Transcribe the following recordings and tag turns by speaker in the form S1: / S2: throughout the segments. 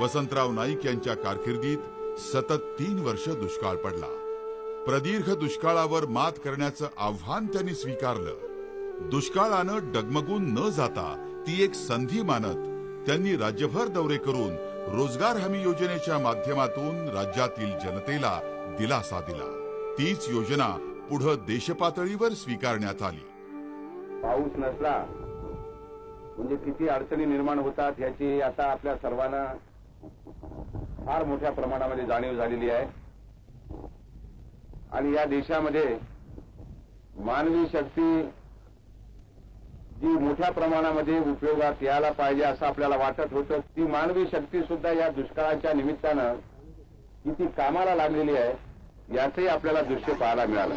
S1: वसंतराव नाईक यांच्या कारकिर्दीत सतत तीन वर्ष दुष्काळ पडला. प्रदीर्घ दुष्काळावर मात करण्याचं आव्हान त्यांनी स्वीकारलं. दुष्काळानं डगमगून न जाता ती एक संधी मानत त्यांनी राज्यभर दौरे करून रोजगार हमी योजनेच्या माध्यमातून राज्यातील जनतेला दिलासा दिला. तीच योजना पुढं देशपातळीवर स्वीकारण्यात आली.
S2: पाऊस नसला म्हणजे किती अडचणी निर्माण होतात याची आता आपल्या सर्वांना फार मोठ्या प्रमाणामध्ये जाणीव झालेली आहे. आणि या देशामध्ये मानवी शक्ती जी मोठ्या प्रमाणामध्ये उपयोगात यायला पाहिजे असं आपल्याला वाटत होतं ती मानवी शक्ती सुद्धा या दुष्काळाच्या निमित्तानं किती कामाला लागलेली आहे याचंही आपल्याला दृश्य पाहायला मिळालं.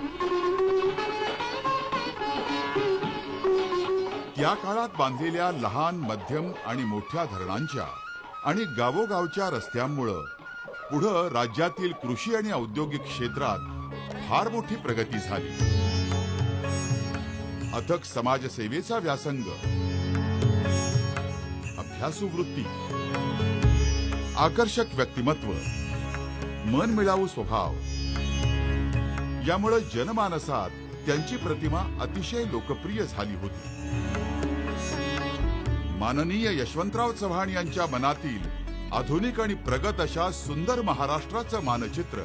S1: या काळात बांधलेल्या लहान मध्यम आणि मोठ्या धरणांच्या आणि गावोगावच्या रस्त्यांमुळं पुढं राज्यातील कृषी आणि औद्योगिक क्षेत्रात फार मोठी प्रगती झाली. अथक समाजसेवेचा व्यासंग अभ्यासू वृत्ती आकर्षक व्यक्तिमत्व मनमिळावू स्वभाव यामुळे जनमानसात त्यांची प्रतिमा अतिशय लोकप्रिय झाली होती. माननीय यशवंतराव चव्हाण यांच्या मनातील आधुनिक आणि प्रगत अशा सुंदर महाराष्ट्राचं मानचित्र.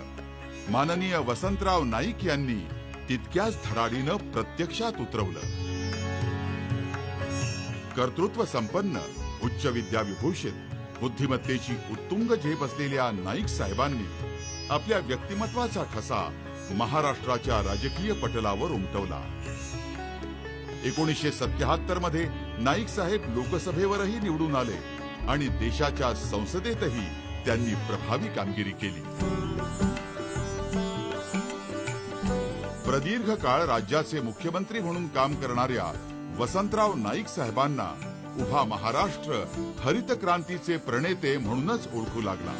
S1: माननीय वसंतराव नाईक यांनी तितक्याच धडाडीनं प्रत्यक्षात उतरवलं. कर्तृत्व संपन्न उच्च विद्याविभूषित बुद्धिमत्तेची उत्तुंग झेप असलेल्या नाईक साहेबांनी आपल्या व्यक्तिमत्वाचा ठसा महाराष्ट्राच्या राजकीय पटलावर उमटवला. एकोणीसशे सत्याहत्तरमध्ये नाईक साहेब लोकसभेवरही निवडून आले आणि देशाच्या संसदेतही त्यांनी प्रभावी कामगिरी केली. प्रदीर्घ काळ राज्याचे मुख्यमंत्री म्हणून काम करणाऱ्या वसंतराव नाईक साहेबांना उभा महाराष्ट्र हरित क्रांतीचे प्रणेते म्हणूनच ओळखू लागला.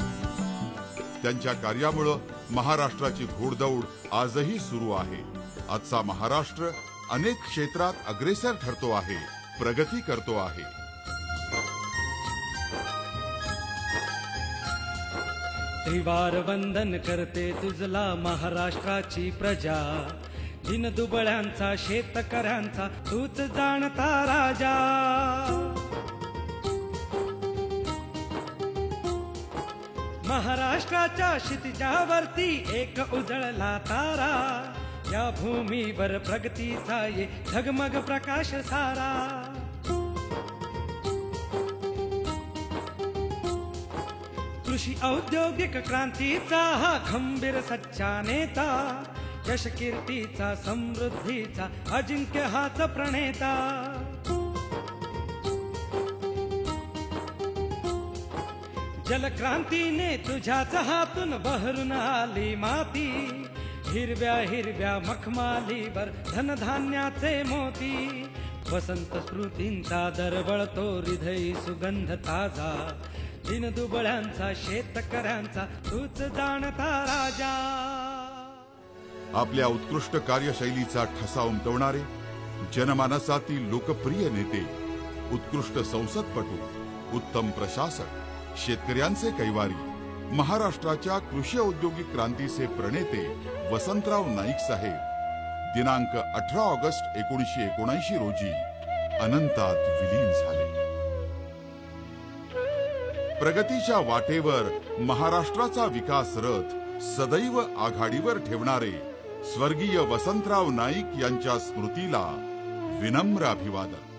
S1: त्यांच्या कार्यामुळं महाराष्ट्राची घोडदौड आजही सुरू आहे. आजचा महाराष्ट्र अनेक क्षेत्रात अग्रेसर ठरतो आहे प्रगती करतो आहे.
S3: त्रिवार वंदन करते तुझला महाराष्ट्राची प्रजा. दिन दुबळ्यांचा शेतकऱ्यांचा तूच जाणता राजा. महाराष्ट्राच्या क्षितिजावरती एक उजळला तारा. या भूमीवर प्रगतीचा ये झगमग प्रकाश सारा. कृषी औद्योगिक क्रांतीचा हा खंबीर सच्चा नेता. यश कीर्तीचा समृद्धीचा अजिंक्य हाच प्रणेता. जलक्रांतीने तुझ्याच हातून बहरून आली माती. हिरव्या हिरव्या मखमालीवर धनधान्याचे मोती. वसंत स्मृतींचा दरबळतो हृदयी सुगंध ताजा. दिन दुबळ्यांचा शेतकऱ्यांचा तूच जाणता राजा.
S1: आपल्या उत्कृष्ट कार्यशैलीचा ठसा उमटवणारे जनमानसातील लोकप्रिय नेते उत्कृष्ट संसदपटू उत्तम प्रशासक शेतकऱ्यांचे कैवारी. महाराष्ट्राच्या कृषी औद्योगिक क्रांतीचे प्रणेते वसंतराव नाईक साहेब. दिनांक अठरा ऑगस्ट एकोणीसशे एकोणऐंशी रोजी अनंतात विलीन झाले. प्रगतीच्या वाटेवर महाराष्ट्राचा विकास रथ सदैव आघाडीवर ठेवणारे स्वर्गीय वसंतराव नाईक यांच्या स्मृतीला विनम्र अभिवादन.